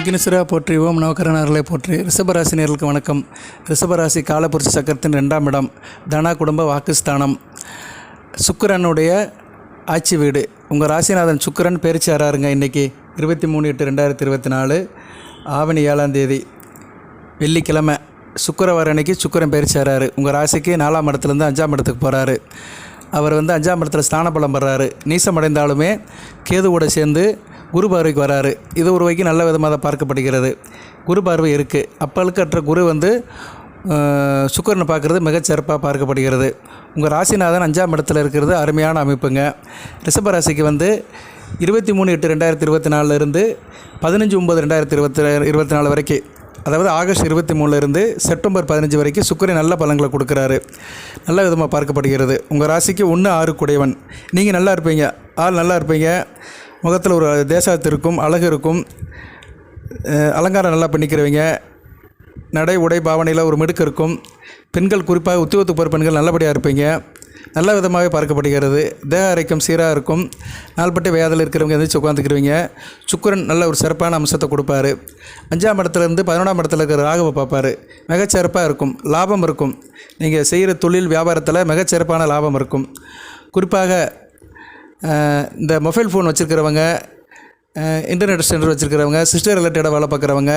விக்னேஸ்வரா போற்றி ஓம் நவகரணர்களை போற்றி. ரிஷபராசி நேர்களுக்கு வணக்கம். ரிஷபராசி காலபுருஷ சக்கரத்தின் ரெண்டாம் இடம் தனா குடும்ப வாக்குஸ்தானம். சுக்கரனுடைய ஆட்சி வீடு. உங்கள் ராசிநாதன் சுக்கிரன் பேரிச்சாராருங்க இன்றைக்கி இருபத்தி மூணு எட்டு ரெண்டாயிரத்தி இருபத்தி நாலு ஆவணி ஏழாம் தேதி வெள்ளிக்கிழமை. சுக்கிரவாரம் அன்னைக்கு சுக்கரன் பேரிச்சாராரு உங்கள் ராசிக்கு நாலாம் இடத்துலேருந்து அஞ்சாம் இடத்துக்கு போகிறாரு அவர் வந்து அஞ்சாம் இடத்துல ஸ்தான பலம் பெறாரு. நீசம் அடைந்தாலுமே கேதுவோட சேர்ந்து குரு பார்வைக்கு வராரு. இது ஒரு வகைக்கு நல்ல விதமாக தான் பார்க்கப்படுகிறது. குரு பார்வை இருக்குது அப்பழுக்கற்ற குரு வந்து சுக்கரனை பார்க்குறது மிகச்சிறப்பாக பார்க்கப்படுகிறது. உங்கள் ராசிநாதன் அஞ்சாம் இடத்துல இருக்கிறது அருமையான அமைப்புங்க. ரிஷப ராசிக்கு வந்து இருபத்தி மூணு எட்டு ரெண்டாயிரத்தி இருபத்தி நாலுலேருந்து பதினஞ்சு ஒம்பது ரெண்டாயிரத்தி இருபத்தி இருபத்தி நாலு வரைக்கும் அதாவது ஆகஸ்ட் இருபத்தி மூணுலேருந்து செப்டம்பர் பதினஞ்சு வரைக்கும் சுக்கரன் நல்ல பலன்களை கொடுக்குறாரு. நல்ல விதமாக பார்க்கப்படுகிறது. உங்கள் ராசிக்கு ஒன்று ஆறு குடையவன் நீங்கள் நல்லா இருப்பீங்க. ஆள் நல்லா இருப்பீங்க. முகத்தில் ஒரு தேசத்து இருக்கும் அழகு இருக்கும். அலங்காரம் நல்லா பண்ணிக்கிறவங்க. நடை உடை பாவனையில் ஒரு மிடுக்கு இருக்கும். பெண்கள் குறிப்பாக உத்தியோகத்துக்கு போகிற பெண்கள் நல்லபடியாக இருப்பீங்க. நல்ல விதமாகவே பார்க்கப்படுகிறது. தேக அரைக்கம் சீராக இருக்கும். நாள்பட்டு வேதில் இருக்கிறவங்க எந்திரிச்சு உட்காந்துக்கிறவங்க சுக்கிரன் நல்ல ஒரு சிறப்பான அம்சத்தை கொடுப்பாரு. அஞ்சாம் இடத்துலேருந்து பதினொன்றாம் இடத்துல இருக்கிற ராகவை பார்ப்பாரு. மிகச்சிறப்பாக இருக்கும். லாபம் இருக்கும். நீங்கள் செய்கிற தொழில் வியாபாரத்தில் மிகச்சிறப்பான லாபம் இருக்கும். குறிப்பாக இந்த மொபைல் ஃபோன் வச்சுருக்கிறவங்க இன்டர்நெட் சென்டர் வச்சுருக்கிறவங்க சிஸ்டர் ரிலேட்டடாக வேலை பார்க்குறவங்க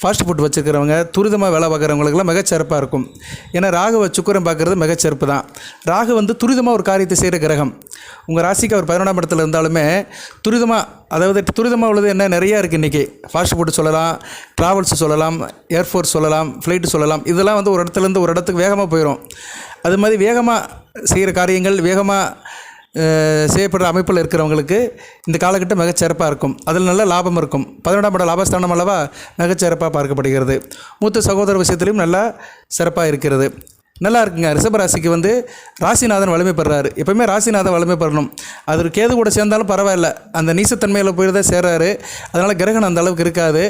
ஃபாஸ்ட் ஃபுட் வச்சுருக்கிறவங்க துரிதமாக வேலை பார்க்குறவங்களுக்குலாம் மிகச்சிறப்பாக இருக்கும். ஏன்னா ராகுவை சுக்கரம் பார்க்குறது மிகச்சிறப்பு தான். ராகு வந்து துரிதமாக ஒரு காரியத்தை செய்கிற கிரகம். உங்கள் ராசிக்கு அவர் பதினொன்றாம் இடத்துல இருந்தாலுமே துரிதமாக அதாவது துரிதமாக உள்ளது என்ன நிறையா இருக்குது இன்றைக்கி ஃபாஸ்ட் ஃபுட் சொல்லலாம் ட்ராவல்ஸ் சொல்லலாம் ஏர்ஃபோர்ஸ் சொல்லலாம் ஃப்ளைட்டு சொல்லலாம். இதெல்லாம் வந்து ஒரு இடத்துலேருந்து ஒரு இடத்துக்கு வேகமாக போயிடும் அது மாதிரி வேகமாக செய்கிற காரியங்கள் வேகமாக செய்யப்படுற அமைப்பில் இருக்கிறவங்களுக்கு இந்த காலகட்டம் மிகச்சிறப்பாக இருக்கும். அதில் நல்ல லாபம் இருக்கும். பதினெண்டாம் இடம் லாபஸ்தானம் அல்லவா மிகச்சிறப்பாக பார்க்கப்படுகிறது. மூத்த சகோதர விஷயத்திலையும் நல்லா சிறப்பாக இருக்கிறது. நல்லா இருக்குங்க ரிஷபராசிக்கு வந்து ராசிநாதன் வலிமை பெறாரு. எப்பவுமே ராசிநாதன் வலிமை பெறணும். அது கேது கூட சேர்ந்தாலும் பரவாயில்ல. அந்த நீசத்தன்மையில் போய் தான் சேர்றாரு. அதனால் கிரகணம் அந்த அளவுக்கு இருக்காது.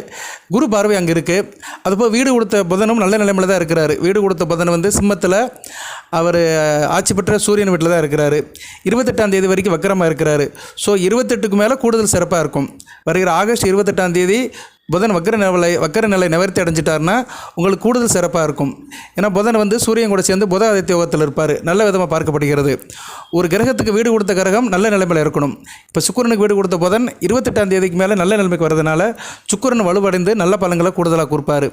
குரு பார்வை அங்கே இருக்குது அதுபோல் வீடு கொடுத்த புதனும் நல்ல நிலைமையில் தான் இருக்கிறாரு. வீடு கொடுத்த புதன் வந்து சிம்மத்தில் அவர் ஆட்சி பெற்ற சூரியன் வீட்டில் தான் இருக்கிறாரு. இருபத்தெட்டாம் தேதி வரைக்கும் வக்கரமாக இருக்கிறாரு. ஸோ இருபத்தெட்டுக்கு மேலே கூடுதல் சிறப்பாக இருக்கும். வருகிற ஆகஸ்ட் இருபத்தெட்டாம் தேதி புதன் வக்கர நிலை வக்கர நிலை நிவர்த்தி அடைஞ்சிட்டாருன்னா உங்களுக்கு கூடுதல் சிறப்பாக இருக்கும். ஏன்னா புதன் வந்து சூரியன் கூட சேர்ந்து புத ஆதித்ய யோகத்தில் இருப்பார். நல்ல விதமாக பார்க்கப்படுகிறது. ஒரு கிரகத்துக்கு வீடு கொடுத்த கிரகம் நல்ல நிலைமையில் இருக்கணும். இப்போ சுக்கிரனுக்கு வீடு கொடுத்த புதன் இருபத்தெட்டாம் தேதிக்கு மேலே நல்ல நிலைமைக்கு வரதுனால சுக்கரன் வலுவடைந்து நல்ல பலங்களை கூடுதலாக கொடுப்பாரு.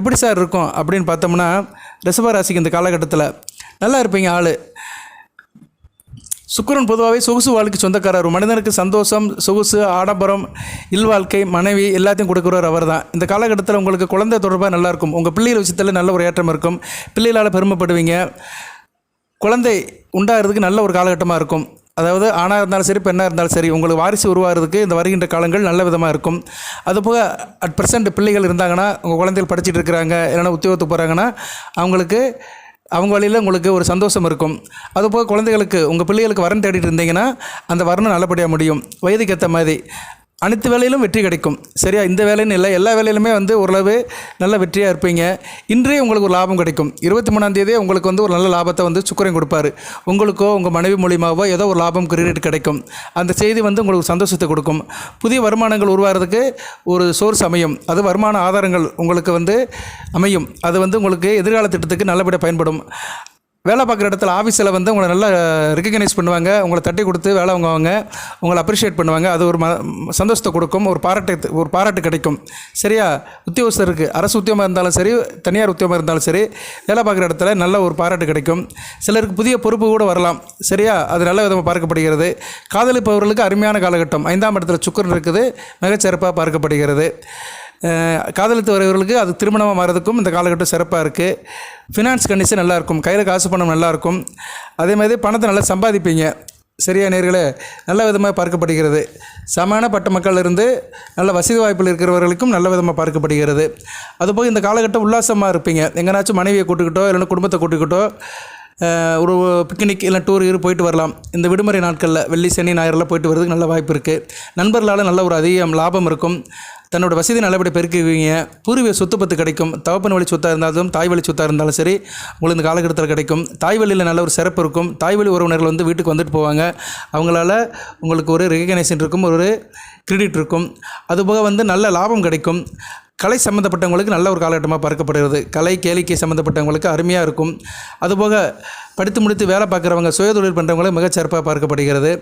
எப்படி சார் இருக்கும் அப்படின்னு பார்த்தோம்னா ரிஷப ராசிக்கு இந்த காலகட்டத்தில் நல்லா இருப்பீங்க ஆள். சுக்கிரன் பொதுவாகவே சொகுசு வாழ்க்கை சொந்தக்காரர். மனிதனுக்கு சந்தோஷம் சொகுசு ஆடம்பரம் இல்வாழ்க்கை மனைவி எல்லாத்தையும் கொடுக்குறவர் அவர் தான் இந்த காலகட்டத்தில் உங்களுக்கு குழந்தை தொடர்பாக நல்லாயிருக்கும் உங்கள் பிள்ளைகள் விஷயத்தில் நல்ல ஒரு ஏற்றம் இருக்கும். பிள்ளைகளால் பெருமைப்படுவீங்க. குழந்தை உண்டாகிறதுக்கு நல்ல ஒரு காலகட்டமாக இருக்கும். அதாவது ஆணாக இருந்தாலும் சரி பெண்ணாக இருந்தாலும் சரி உங்களுக்கு வாரிசு உருவாகிறதுக்கு இந்த வருகின்ற காலங்கள் நல்ல விதமாக இருக்கும். அதுபோக அட் ப்ரெசண்ட் பிள்ளைகள் இருந்தாங்கன்னா உங்கள் குழந்தைகள் படிச்சுட்டு இருக்கிறாங்க இல்லைன்னா உத்தியோகத்துக்கு போகிறாங்கன்னா அவங்களுக்கு அவங்க வழியில் உங்களுக்கு ஒரு சந்தோஷம் இருக்கும். அதுபோக குழந்தைகளுக்கு உங்கள் பிள்ளைகளுக்கு வரன் தேடிட்டு இருந்தீங்கன்னா அந்த வரணும் நல்லபடியாக முடியும். வயதுக்கு ஏற்ற மாதிரி அனைத்து வேலையிலும் வெற்றி கிடைக்கும். சரியா? இந்த வேலைன்னு இல்லை. எல்லா வேலையிலுமே வந்து ஓரளவு நல்ல வெற்றியாக இருப்பீங்க. இன்றே உங்களுக்கு ஒரு லாபம் கிடைக்கும். இருபத்தி மூணாம் தேதியே உங்களுக்கு வந்து ஒரு நல்ல லாபத்தை வந்து சுக்கரன் கொடுப்பாரு. உங்களுக்கோ உங்கள் மனைவி மூலியமாகவோ ஏதோ ஒரு லாபம் கிரியேட் கிடைக்கும். அந்த செய்தி வந்து உங்களுக்கு சந்தோஷத்தை கொடுக்கும். புதிய வருமானங்கள் உருவாகிறதுக்கு ஒரு சோர்ஸ் அமையும் அது வருமான ஆதாரங்கள் உங்களுக்கு வந்து அமையும். அது வந்து உங்களுக்கு எதிர்கால திட்டத்துக்கு நல்லபடியாக பயன்படும். வேலை பார்க்குற இடத்துல ஆஃபீஸில் வந்து உங்களை நல்லா ரெக்கக்னைஸ் பண்ணுவாங்க உங்களை தட்டி கொடுத்து வேலை வாங்குவாங்க உங்களை அப்ரிஷியேட் பண்ணுவாங்க. அது ஒரு ம சந்தோஷத்தை கொடுக்கும் ஒரு பாராட்டு ஒரு பாராட்டு கிடைக்கும். சரியா? உத்தியோகஸ்தருக்கு அரசு உத்தியோகமாக இருந்தாலும் சரி தனியார் உத்தியோகமாக இருந்தாலும் சரி வேலை பார்க்குற இடத்துல நல்ல ஒரு பாராட்டு கிடைக்கும். சிலருக்கு புதிய பொறுப்பு கூட வரலாம். சரியா? அது நல்ல விதமாக பார்க்கப்படுகிறது. காதலிப்பவர்களுக்கு அருமையான காலகட்டம். ஐந்தாம் இடத்துல சுக்கரன் இருக்குது மிகச்சிறப்பாக பார்க்கப்படுகிறது. காதலித்து வரவர்களுக்கு அது திருமணமாக மாறதுக்கும் இந்த காலகட்டம் சிறப்பாக இருக்குது ஃபினான்ஸ் கண்டிஷன் நல்லாயிருக்கும். கையில் காசு பணம் நல்லாயிருக்கும். அதே மாதிரி பணத்தை நல்லா சம்பாதிப்பீங்க. சரியா நேர்களே? நல்ல விதமாக பார்க்கப்படுகிறது. சமான பட்ட மக்கள் இருந்து நல்ல வசதி வாய்ப்பில் இருக்கிறவர்களுக்கும் நல்ல விதமாக பார்க்கப்படுகிறது. அதுபோக இந்த காலகட்டம் உல்லாசமாக இருப்பீங்க. எங்கேனாச்சும் மனைவியை கூட்டுக்கிட்டோ இல்லைன்னா குடும்பத்தை கூட்டுக்கிட்டோ ஒரு பிக்னிக் இல்லை டூர் இரு போயிட்டு வரலாம். இந்த விடுமுறை நாட்களில் வெள்ளி சனி ஞாயிறுலாம் போயிட்டு வரதுக்கு நல்ல வாய்ப்பு இருக்குது நண்பர்களால் நல்ல ஒரு அதிகம் லாபம் இருக்கும். தன்னோட வசதி நல்லபடி பெருக்குவீங்க. பூர்வீக சொத்து பத்து கிடைக்கும். தகப்பன் வழி சொத்தாக இருந்தாலும் தாய் வழி சொத்தாக இருந்தாலும் சரி உங்களுக்கு இந்த காலகட்டத்தில் கிடைக்கும். தாய் வழியில் நல்ல ஒரு சிறப்பு இருக்கும். தாய் வழி உறவினர்கள் வந்து வீட்டுக்கு வந்துட்டு போவாங்க. அவங்களால உங்களுக்கு ஒரு ரெகக்னேஷன் இருக்கும் ஒரு கிரெடிட் இருக்கும். அதுபோக வந்து நல்ல லாபம் கிடைக்கும். கலை சம்மந்தப்பட்டவங்களுக்கு நல்ல ஒரு காலகட்டமாக பார்க்கப்படுகிறது. கலை கேளிக்கை சம்மந்தப்பட்டவங்களுக்கு அருமையாக இருக்கும். அதுபோக படித்து முடித்து வேலை பார்க்குறவங்க சுயதொழில் பண்ணுறவங்களுக்கு மிகச்சிறப்பாக பார்க்கப்படுகிறது.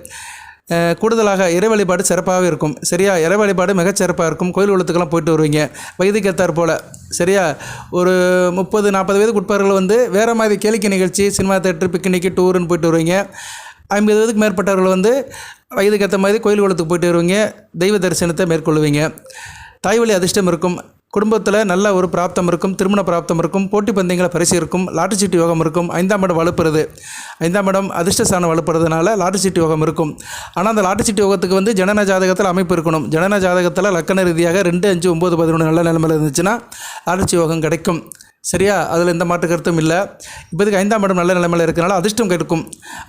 கூடுதலாக இறை வழிபாடு சிறப்பாகவே இருக்கும். சரியா? இறை வழிபாடு மிகச்சிறப்பாக இருக்கும். கோயில் குளத்துக்கெல்லாம் போயிட்டு வருவீங்க. வயதுக்கு ஏற்றாற் போல். சரியா? ஒரு முப்பது நாற்பது வயதுக்கு உட்பவர்கள் வந்து வேறு மாதிரி கேளிக்கை நிகழ்ச்சி சினிமா தேட்டர் பிக்னிக்கு டூருன்னு போயிட்டு வருவீங்க. ஐம்பது வயதுக்கு மேற்பட்டவர்கள் வந்து வயதுக்கு ஏற்ற மாதிரி கோயில் குளத்துக்கு போயிட்டு வருவீங்க. தெய்வ தரிசனத்தை மேற்கொள்வீங்க தாய்வழி அதிர்ஷ்டம் இருக்கும். குடும்பத்தில் நல்ல ஒரு பிராப்தம் இருக்கும் திருமண பிராப்தம் இருக்கும் போட்டி பந்தயங்களை பரிசு இருக்கும் லாட்டரி சீட்டு யோகம் இருக்கும். ஐந்தாம் இடம் வலுப்புறது. ஐந்தாம் இடம் அதிர்ஷ்டஸ்தானம் வலுப்புறதுனால லாட்டரி சீட்டு யோகம் இருக்கும். ஆனால் அந்த லாட்டரி சீட்டு யோகத்துக்கு வந்து ஜனன ஜாதகத்தில் அமைப்பு இருக்கணும். ஜனன ஜாதகத்தில் லக்கண ரீதியாக ரெண்டு அஞ்சு ஒம்பது பதினொன்று நல்ல நிலைமையில் இருந்துச்சுன்னா லாட்டரி யோகம் கிடைக்கும். சரியா? அதில் எந்த மாற்று கருத்தும் இல்லை. இப்போதைக்கு ஐந்தாம் இடம் நல்ல நிலைமையில் இருக்கனால அதிர்ஷ்டம் கிடைக்கும்.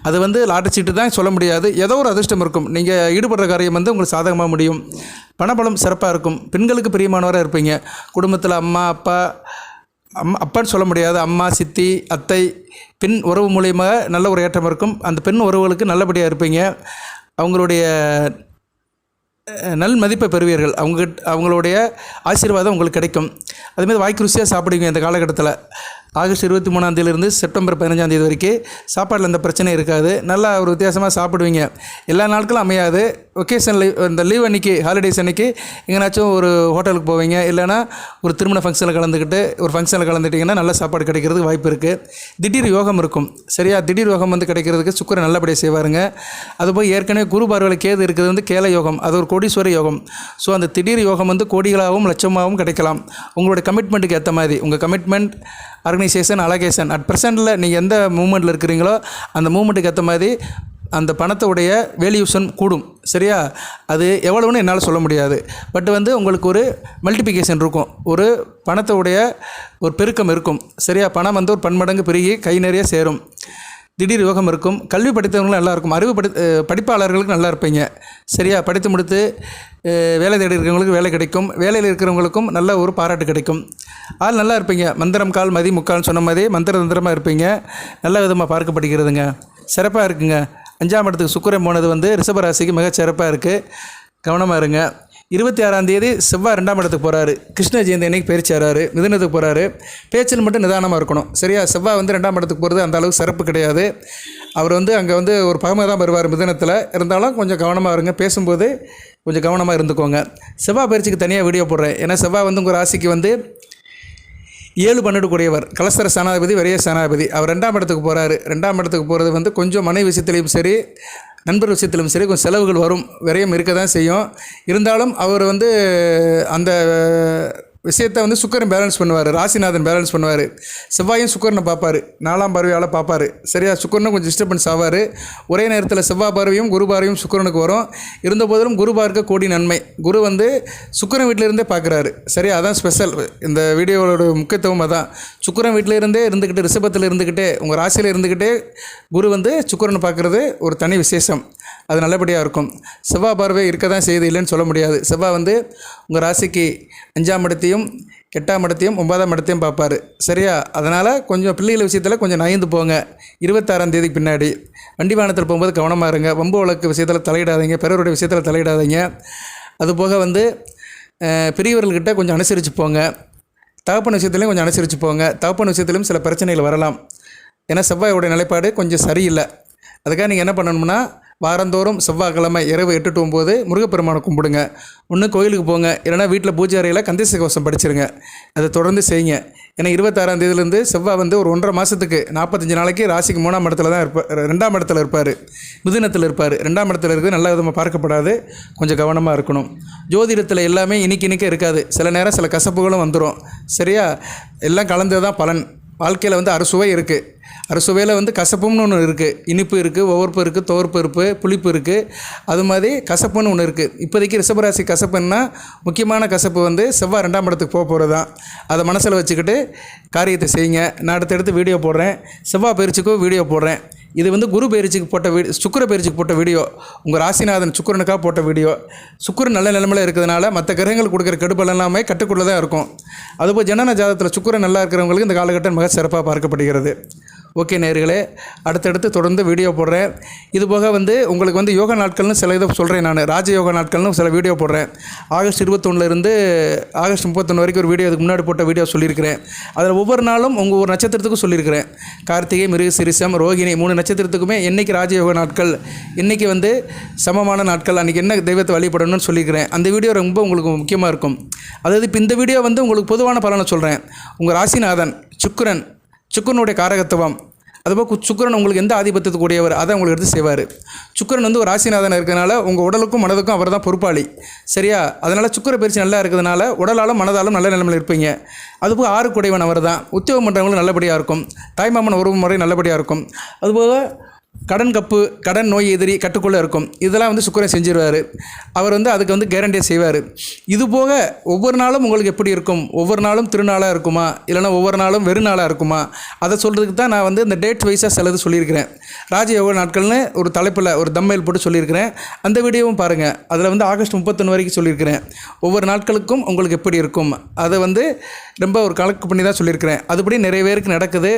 அது வந்து லாட்டரி சீட்டு தான் சொல்ல முடியாது. ஏதோ ஒரு அதிர்ஷ்டம் இருக்கும். நீங்கள் ஈடுபடுற காரியம் வந்து உங்களுக்கு சாதகமாக முடியும். பணபலம் சிறப்பாக இருக்கும். பெண்களுக்கு பிரியமானவராக இருப்பீங்க. குடும்பத்தில் அம்மா அப்பா அம்மா அப்பான்னு சொல்ல முடியாது. அம்மா சித்தி அத்தை பெண் உறவு மூலியமாக நல்ல ஒரு ஏற்றம் இருக்கும். அந்த பெண் உறவுகளுக்கு நல்லபடியாக இருப்பீங்க. அவங்களுடைய நல் மதிப்பை பெறுவீர்கள். அவங்க அவங்களுடைய ஆசீர்வாதம் உங்களுக்கு கிடைக்கும். அதுமாதிரி வாய்க்கு ருசியாக சாப்பிடுவீங்க இந்த காலகட்டத்தில். ஆகஸ்ட் இருபத்தி மூணாம் தேதியிலிருந்து செப்டம்பர் பதினஞ்சாம் தேதி வரைக்கும் சாப்பாட்டில் அந்த பிரச்சனை இருக்காது. நல்லா ஒரு வித்தியாசமாக சாப்பிடுவீங்க. எல்லா நாட்களும் அமையாது. ஒகேஷன் லீவ் இந்த லீவ் அன்னைக்கு ஹாலிடேஸ் அன்னைக்கு எங்கேனாச்சும் ஒரு ஹோட்டலுக்கு போவீங்க. இல்லைன்னா ஒரு திருமண ஃபங்க்ஷனில் கலந்துக்கிட்டு ஒரு ஃபங்க்ஷனில் கலந்துட்டிங்கன்னா நல்ல சாப்பாடு கிடைக்கிறதுக்கு வாய்ப்பு இருக்குது திடீர் யோகம் இருக்கும். சரியா? திடீர் யோகம் வந்து கிடைக்கிறதுக்கு சுக்கரன் நல்லபடியாக செய்வாருங்க. அதுபோல் ஏற்கனவே குரு பார்வையில் கேது இருக்கிறது வந்து கேல யோகம். அது ஒரு கோடீஸ்வர யோகம். ஸோ அந்த திடீர் யோகம் வந்து கோடிகளாகவும் லட்சமாகவும் கிடைக்கலாம். உங்களுடைய கமிட்மெண்ட்டுக்கு ஏற்ற மாதிரி. உங்கள் கமிட்மெண்ட் ஆர்கனைசேஷன் அலகேஷன் அட் ப்ரெசென்ட்டில் நீங்கள் எந்த மூமெண்ட்டில் இருக்கிறீங்களோ அந்த மூமெண்ட்டுக்கு ஏற்ற மாதிரி அந்த பணத்தோடைய வேல்யூஷன் கூடும். சரியா? அது எவ்வளவுன்னு என்னால் சொல்ல முடியாது. பட் வந்து உங்களுக்கு ஒரு மல்டிபிகேஷன் இருக்கும். ஒரு பணத்தோடைய ஒரு பெருக்கம் இருக்கும். சரியா? பணம் வந்து ஒரு பன்மடங்கு பெருகி கை நிறைய சேரும். திடீர் யோகம் இருக்கும். கல்வி படித்தவங்களும் நல்லா இருக்கும். அறிவு படி படிப்பாளர்களுக்கு நல்லா இருப்பீங்க. சரியா? படித்து முடித்து வேலை தேடி இருக்கிறவங்களுக்கு வேலை கிடைக்கும். வேலையில் இருக்கிறவங்களுக்கும் நல்ல ஒரு பாராட்டு கிடைக்கும். ஆள் நல்லா இருப்பீங்க. மந்திரம் கால் மதி முக்கால்னு சொன்ன மாதிரி மந்திர தந்திரமாக இருப்பீங்க. நல்ல விதமாக பார்க்கப்படுகிறதுங்க சிறப்பாக இருக்குங்க. அஞ்சாம் இடத்துக்கு சுக்கரம் போனது வந்து ரிஷபராசிக்கு மிக சிறப்பாக இருக்குது கவனமாக இருங்க. இருபத்தி ஆறாம் தேதி செவ்வாய் ரெண்டாம் இடத்துக்கு போகிறாரு கிருஷ்ண ஜெயந்தி அன்னைக்கு பயிற்சியாராரு மிதனத்துக்கு போகிறாரு பேச்சில் மட்டும் நிதானமாக இருக்கணும். சரியா? செவ்வாய் வந்து ரெண்டாம் இடத்துக்கு போகிறது அந்த அளவுக்கு சிறப்பு கிடையாது. அவர் வந்து அங்கே வந்து ஒரு பகமை தான் வருவார் மிதனத்தில். இருந்தாலும் கொஞ்சம் கவனமாக இருங்க. பேசும்போது கொஞ்சம் கவனமாக இருந்துக்கோங்க. செவ்வாய் பயிற்சிக்கு தனியாக வீடியோ போடுறேன். ஏன்னா செவ்வாய் வந்து உங்கள் ராசிக்கு வந்து ஏழு பன்னெண்டு கூடியவர். கலசர சனாதிபதி வரைய சனாதிபதி. அவர் ரெண்டாம் இடத்துக்கு போகிறாரு ரெண்டாம் இடத்துக்கு போகிறது வந்து கொஞ்சம் மனை விஷயத்துலையும் சரி நண்பர் விஷயத்திலும் சரி கொஞ்சம் செலவுகள் வரும் விரயம் இருக்க தான் செய்யும். இருந்தாலும் அவர் வந்து அந்த விஷயத்தை வந்து சுக்கரன் பேலன்ஸ் பண்ணுவார் ராசிநாதன் பேலன்ஸ் பண்ணுவார். செவ்வாயும் சுக்கரனை பார்ப்பார். நாலாம் பார்வையால் பார்ப்பார். சரியா? சுக்கரனும் கொஞ்சம் டிஸ்டர்பன்ஸ் ஆவார். ஒரே நேரத்தில் செவ்வாய் பார்வையும் குரு பார்வையும் சுக்கரனுக்கு வரும். இருந்த போதிலும் குரு பார்க்க கோடி நன்மை. குரு வந்து சுக்கரன் வீட்டிலிருந்தே பார்க்குறாரு. சரியா? அதான் ஸ்பெஷல் இந்த வீடியோவோட முக்கியத்துவம் அதான். சுக்கரன் வீட்டிலிருந்தே இருந்துக்கிட்டு ரிஷபத்தில் இருந்துக்கிட்டே உங்கள் ராசியில் இருந்துக்கிட்டே குரு வந்து சுக்கரனை பார்க்குறது ஒரு தனி விசேஷம். அது நல்லபடியாக இருக்கும். செவ்வாய் பார்வை இருக்க தான் செய்யுது இல்லைன்னு சொல்ல முடியாது. செவ்வாய் வந்து உங்கள் ராசிக்கு அஞ்சாம் இடத்தையும் எட்டாம் இடத்தையும் ஒன்பதாம் இடத்தையும் பார்ப்பாரு. சரியா? அதனால் கொஞ்சம் பிள்ளைகள் விஷயத்தில் கொஞ்சம் நயந்து போங்க. இருபத்தாறாம் தேதிக்கு பின்னாடி. வண்டி வாகனத்தில் போகும்போது கவனமாக இருங்க. வம்பு வழக்கு விஷயத்தில் தலையிடாதீங்க. பிறருடைய விஷயத்தில் தலையிடாதீங்க. அதுபோக வந்து பெரியவர்கள்கிட்ட கொஞ்சம் அனுசரித்து போங்க. தகப்பன் விஷயத்துலையும் கொஞ்சம் அனுசரித்து போங்க. தகப்பன் விஷயத்துலையும் சில பிரச்சனைகள் வரலாம். ஏன்னா செவ்வாயோடைய நிலைப்பாடு கொஞ்சம் சரியில்லை. அதுக்காக நீங்கள் என்ன பண்ணணும்னா வாரந்தோறும் செவ்வாய்க்கிழமை இரவு எட்டு டு ஒம்பது முருகப்பெருமானை கும்பிடுங்க. ஒன்று கோயிலுக்கு போங்க. இல்லைன்னா வீட்டில் பூஜை அறையில் கந்தேச கவசம் படிச்சிருங்க. அதை தொடர்ந்து செய்யுங்க. ஏன்னா இருபத்தாறாம் தேதியிலேருந்து செவ்வாய் வந்து ஒரு ஒன்றரை மாதத்துக்கு நாற்பத்தஞ்சு நாளைக்கு ராசிக்கு மூணாம் இடத்துல தான் இருப்பார் ரெண்டாம் இடத்துல இருப்பார். மிதுனத்தில் இருப்பார். ரெண்டாம் இடத்துல இருக்குது. நல்ல விதமாக பார்க்கப்படாது. கொஞ்சம் கவனமாக இருக்கணும். ஜோதிடத்தில் எல்லாமே இனிக்கு இனிக்க இருக்காது. சில நேரம் சில கசப்புகளும் வந்துடும் சரியா? எல்லாம் கலந்து தான் பலன். வாழ்க்கையில் வந்து அறுசுவை இருக்குது சுவையில் வந்து கசப்புன்னு ஒன்று இருக்குது இனிப்பு இருக்குது ஒவ்வொருப்பு இருக்குது துவர்ப்பு இருப்பு புளிப்பு இருக்குது அது மாதிரி கசப்புன்னு ஒன்று இருக்குது இப்போதைக்கு ரிஷபராசி கசப்புன்னா முக்கியமான கசப்பு வந்து செவ்வாய் ரெண்டாம் இடத்துக்கு போக போகிறது தான் அதை மனசில் வச்சுக்கிட்டு காரியத்தை செய்யுங்க. நான் அடுத்தடுத்து வீடியோ போடுறேன். செவ்வாய் பயிற்சிக்கும் வீடியோ போடுறேன். இது வந்து குரு பயிற்சிக்கு போட்ட வீ சுக்கர பயிற்சிக்கு போட்ட வீடியோ உங்கள் ராசிநாதன் சுக்கரனுக்காக போட்ட வீடியோ சுக்கிரன் நல்ல நிலமையில் இருக்கிறதுனால மற்ற கிரகங்கள் கொடுக்குற கெடுபல் எல்லாமே கட்டுக்குள்ளே தான் இருக்கும். அதுபோல் ஜனன ஜாதத்தில் சுக்கிரன் நல்லா இருக்கிறவங்களுக்கு இந்த காலகட்டம் மிக சிறப்பாக பார்க்கப்படுகிறது. ஓகே நேர்களே அடுத்தடுத்து தொடர்ந்து வீடியோ போடுறேன். இது போக வந்து உங்களுக்கு வந்து யோகா நாட்கள்னு சில இதை சொல்கிறேன் நான். ராஜயோகா நாட்கள்னு சில வீடியோ போடுறேன். ஆகஸ்ட் இருபத்தொன்னுலேருந்து ஆகஸ்ட் முப்பத்தொன்று வரைக்கும் ஒரு வீடியோ இதுக்கு முன்னாடி போட்ட வீடியோ சொல்லியிருக்கிறேன். அதில் ஒவ்வொரு நாளும் உங்கள் ஒரு நட்சத்திரத்துக்கும் சொல்லியிருக்கிறேன். கார்த்திகை மிருக சிரிசம் ரோகிணி மூணு நட்சத்திரத்துக்குமே என்றைக்கு ராஜயோக நாட்கள் இன்றைக்கி வந்து சமமான நாட்கள் அன்றைக்கி என்ன தெய்வத்தை வழிபடணும்னு சொல்லியிருக்கிறேன். அந்த வீடியோ ரொம்ப உங்களுக்கு முக்கியமாக இருக்கும். அதாவது இப்போ இந்த வீடியோ வந்து உங்களுக்கு பொதுவான பலனை சொல்கிறேன் உங்கள் ராசிநாதன் சுக்கரன் சுக்கரனுடைய காரகத்துவம் அதுபோல் சுக்கரன் சுக்கிரன் உங்களுக்கு எந்த ஆதிபத்தியத்துக்கு கூடியவர் அதை உங்களுக்கு எடுத்து செய்வார். சுக்கரன் வந்து ஒரு ராசிநாதன் இருக்கிறனால உங்கள் உடலுக்கும் மனதுக்கும் அவர் தான் பொறுப்பாளி. சரியா? அதனால் சுக்கிர பயிற்சி நல்லா இருக்கிறதுனால உடலாலும் மனதாலும் நல்ல நிலைமையில் இருப்பீங்க. அதுபோல் ஆறு குடைவன் அவர் தான் உத்தியோகம் பண்ணுறவங்களும் நல்லபடியாக இருக்கும். தாய்மாமன் உறவு முறை நல்லபடியாக இருக்கும். அதுபோக கடன் கப்பு கடன் நோய் எதிரி கட்டுக்குள்ளே இருக்கும். இதெல்லாம் வந்து சுக்கரன் செஞ்சிருவார். அவர் வந்து அதுக்கு வந்து கேரண்டியாக செய்வார். இது போக ஒவ்வொரு நாளும் உங்களுக்கு எப்படி இருக்கும்? ஒவ்வொரு நாளும் திருநாளாக இருக்குமா? இல்லைனா ஒவ்வொரு நாளும் வெறு நாளாக இருக்குமா? அதை சொல்கிறதுக்கு தான் நான் வந்து இந்த டேட் வைஸாக சிலது சொல்லியிருக்கிறேன். ராஜயோக நாட்கள்னு ஒரு தலைப்பில் ஒரு தம்மையில் போட்டு சொல்லியிருக்கிறேன். அந்த வீடியோவும் பாருங்கள் அதில் வந்து ஆகஸ்ட் முப்பத்தொன்று வரைக்கும் சொல்லியிருக்கிறேன். ஒவ்வொரு நாட்களுக்கும் உங்களுக்கு எப்படி இருக்கும்? அதை வந்து ரொம்ப ஒரு கலெக்ட் பண்ணி தான் சொல்லியிருக்கிறேன். அதுபடி நிறைய பேருக்கு நடக்குது.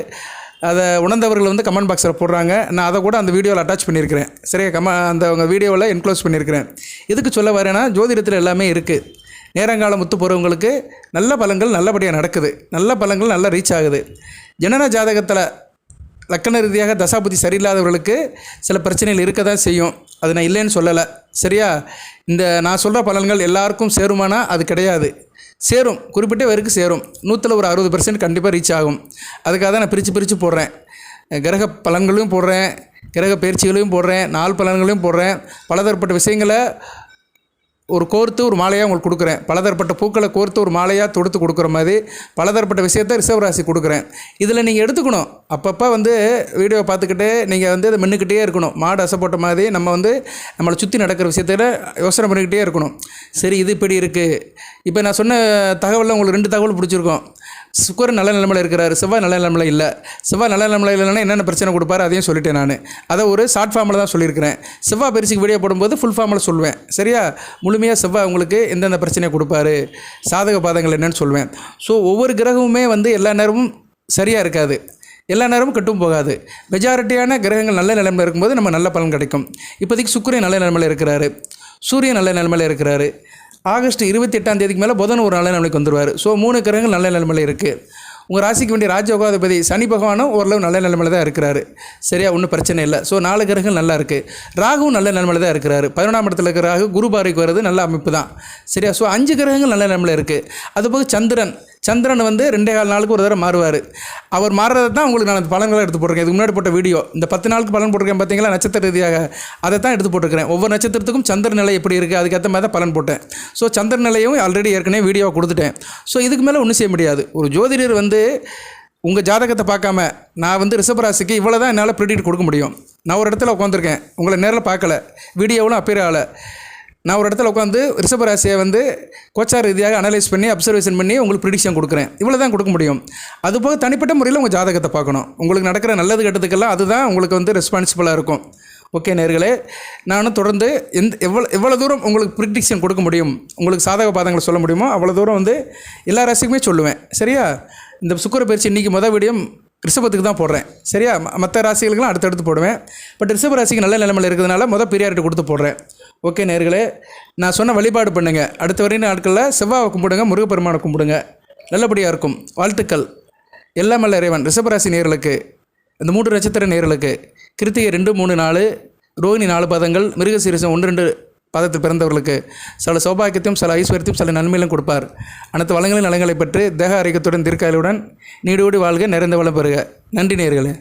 அதை உணர்ந்தவர்கள் வந்து கமெண்ட் பாக்ஸில் போடுறாங்க. நான் அதை கூட அந்த வீடியோவில் அட்டாச் பண்ணியிருக்கிறேன். சரியா கம அந்த உங்கள் வீடியோவில் என்க்ளோஸ் பண்ணியிருக்கிறேன். எதுக்கு சொல்ல வரேன்னா ஜோதிடத்தில் எல்லாமே இருக்குது நேரங்காலம் முத்து போகிறவங்களுக்கு நல்ல பலங்கள் நல்லபடியாக நடக்குது. நல்ல பலங்கள் நல்லா ரீச் ஆகுது. ஜனன ஜாதகத்தில் லக்கண ரீதியாக தசாபுத்தி சரியில்லாதவர்களுக்கு சில பிரச்சனைகள் இருக்க தான் செய்யும். அது நான் இல்லைன்னு சொல்லலை. சரியா? இந்த நான் சொல்கிற பலன்கள் எல்லாருக்கும் சேருமானா? அது கிடையாது. சேரும். குறிப்பிட்ட பேருக்கு சேரும். நூற்றில் ஒரு அறுபது பர்சன்ட் கண்டிப்பாக ரீச் ஆகும். அதுக்காக தான் நான் பிரித்து பிரித்து போடுறேன். கிரக பலன்களையும் போடுறேன். கிரக பயிற்சிகளையும் போடுறேன். நாள் பலன்களையும் போடுறேன். பலதரப்பட்ட விஷயங்களை ஒரு கோர்த்து ஒரு மாலையாக உங்களுக்கு கொடுக்குறேன். பலதரப்பட்ட பூக்களை கோர்த்து ஒரு மாலையாக தொடுத்து கொடுக்குற மாதிரி பலதரப்பட்ட விஷயத்தை ரிசர்வ் ராசி கொடுக்குறேன். இதில் நீங்கள் எடுத்துக்கணும். அப்பப்போ வந்து வீடியோ பார்த்துக்கிட்டு நீங்கள் வந்து அதை மின்னுக்கிட்டே இருக்கணும். மாடு அசைப்போட்ட மாதிரி நம்ம வந்து நம்மளை சுற்றி நடக்கிற விஷயத்தில் யோசனை பண்ணிக்கிட்டே இருக்கணும். சரி இது இப்படி இருக்குது இப்போ நான் சொன்ன தகவலில் உங்களுக்கு ரெண்டு தகவல் பிடிச்சிருக்கோம். சுக்கர் நல்ல நிலைமையில் இருக்கிறார் செவ்வாய் நல்ல நிலைமையில் இல்லை. செவ்வாய் நல்ல நிலைமையில் இல்லைன்னா என்னென்ன பிரச்சனை கொடுப்பாரு அதையும் சொல்லிட்டேன் நான். அதை ஒரு ஷார்ட் ஃபார்மில் தான் சொல்லியிருக்கிறேன். செவ்வாய் பரிசுக்கு வீடியோ போடும்போது ஃபுல் ஃபார்மில் சொல்லுவேன். சரியா? முழுமையாக செவ்வாய் உங்களுக்கு எந்தெந்த பிரச்சனையை கொடுப்பாரு சாதக பாதங்கள் என்னென்னு சொல்லுவேன். ஸோ ஒவ்வொரு கிரகமுமே வந்து எல்லா நேரமும் சரியாக இருக்காது. எல்லா நேரமும் கட்டும் போகாது. மெஜாரிட்டியான கிரகங்கள் நல்ல நிலைமையில் இருக்கும்போது நம்ம நல்ல பலன் கிடைக்கும். இப்போதைக்கு சுக்கரன் நல்ல நிலைமையில் இருக்கிறாரு. சூரியன் நல்ல நிலைமையில் இருக்கிறாரு. ஆகஸ்ட் இருபத்தி எட்டாம் தேதிக்கு மேலே புதன் ஒரு நல்ல நிலைமைக்கு வந்துருவார். ஸோ மூணு கிரகங்கள் நல்ல நிலைமையில் இருக்குது உங்கள் ராசிக்கு வேண்டிய ராஜயோகாதிபதி சனி பகவானும் ஓரளவு நல்ல நிலைமையில் தான் இருக்கிறாரு. சரியா ஒன்றும் பிரச்சனை இல்லை. ஸோ நாலு கிரகங்கள் நல்லா இருக்குது ராகுவும் நல்ல நிலைமையில் தான் இருக்கிறாரு. பதினொன்றாம் இடத்துல இருக்கிற ராகு குரு பார்வைக்கு வர்றது நல்ல அமைப்பு தான். சரியா ஸோ அஞ்சு கிரகங்கள் நல்ல நிலைமையில் இருக்குது அதுபோக சந்திரன் சந்திரன் வந்து ரெண்டே கால் நாளுக்கு ஒரு தடவை மாறுவார். அவர் மாறுறது தான் உங்களுக்கு நான் அந்த பலன்களை எடுத்து போட்டிருக்கேன். இதுக்கு முன்னாடி போட்ட வீடியோ. இந்த பத்து நாளுக்கு பலன் போட்டிருக்கேன் பார்த்தீங்களா? நட்சத்திர ரீதியாக. அதை தான் எடுத்து போட்டிருக்கிறேன். ஒவ்வொரு நட்சத்திரத்துக்கும் சந்திர நிலை எப்படி இருக்குது அதுக்கேற்ற மாதிரி தான் பலன் போட்டேன். ஸோ சந்திர நிலையும் ஆல்ரெடி ஏற்கனவே வீடியோ கொடுத்துட்டேன். ஸோ இதுக்கு மேலே ஒன்றும் செய்ய முடியாது. ஒரு ஜோதிடர் வந்து உங்கள் ஜாதகத்தை பார்க்காம நான் வந்து ரிஷபராசிக்கு இவ்வளோ தான் என்னால் ப்ரிடிக்ட் கொடுக்க முடியும். நான் ஒரு இடத்துல உட்காந்துருக்கேன் உங்களை நேரில் பார்க்கல. வீடியோவிலும் அப்பேர் ஆகலை. நான் ஒரு இடத்துல உட்காந்து ரிஷபராசியை வந்து கோச்சார் ரீதியாக அனலைஸ் பண்ணி அப்சர்வேஷன் பண்ணி உங்களுக்கு ப்ரிடிக்ஷன் கொடுக்குறேன். இவ்வளோ தான் கொடுக்க முடியும். அதுபோக தனிப்பட்ட முறையில் உங்கள் ஜாதகத்தை பார்க்கணும். உங்களுக்கு நடக்கிற நல்லது கெட்டதுக்கெல்லாம் அதுதான் உங்களுக்கு வந்து ரெஸ்பான்சிபிளாக இருக்கும். ஓகே நேர்களே நானும் தொடர்ந்து எந்த எவ்வளோ எவ்வளோ தூரம் உங்களுக்கு ப்ரிடிக்ஷன் கொடுக்க முடியும்? உங்களுக்கு சாதக பாதங்களை சொல்ல முடியுமோ அவ்வளோ தூரம் வந்து எல்லா ராசிக்குமே சொல்லுவேன். சரியா? இந்த சுக்கர பயிற்சி இன்றைக்கி மொதல் வீடியோ ரிஷபத்துக்கு தான் போடுறேன். சரியா? மற்ற ராசிகளுக்கெல்லாம் அடுத்தடுத்து போடுவேன். பட் ரிஷப ராசிக்கு நல்ல நிலைமையில் இருக்கிறதுனால மொதல் ப்ரியாரிட்டி கொடுத்து போடுறேன். ஓகே நேர்களே நான் சொன்ன வழிபாடு பண்ணுங்கள் அடுத்த வரையும் நாட்களில் செவ்வாவை கும்பிடுங்க முருகப்பெருமானை கும்பிடுங்க. நல்லபடியாக இருக்கும். வாழ்த்துக்கள். எல்லாம் வல்ல இறைவன். ரிஷபராசி நேர்களுக்கு இந்த மூன்று நட்சத்திர நேர்களுக்கு கிருத்திகை ரெண்டு மூணு நாலு ரோஹிணி நாலு பதங்கள் மிருகசீரிசம் ஒன்று ரெண்டு பதத்தை பிறந்தவர்களுக்கு சில சௌபாகியத்தையும் சில ஐஸ்வர்யத்தையும் சில நன்மையிலும் கொடுப்பார். அனைத்து வளங்களின் நலங்களை பெற்று தேக ஆரோக்கியத்துடன் தீர்க்காயலுடன் நீடோடி வாழ்க நிறைந்த வளம் பெறுக. நன்றி நேர்களே.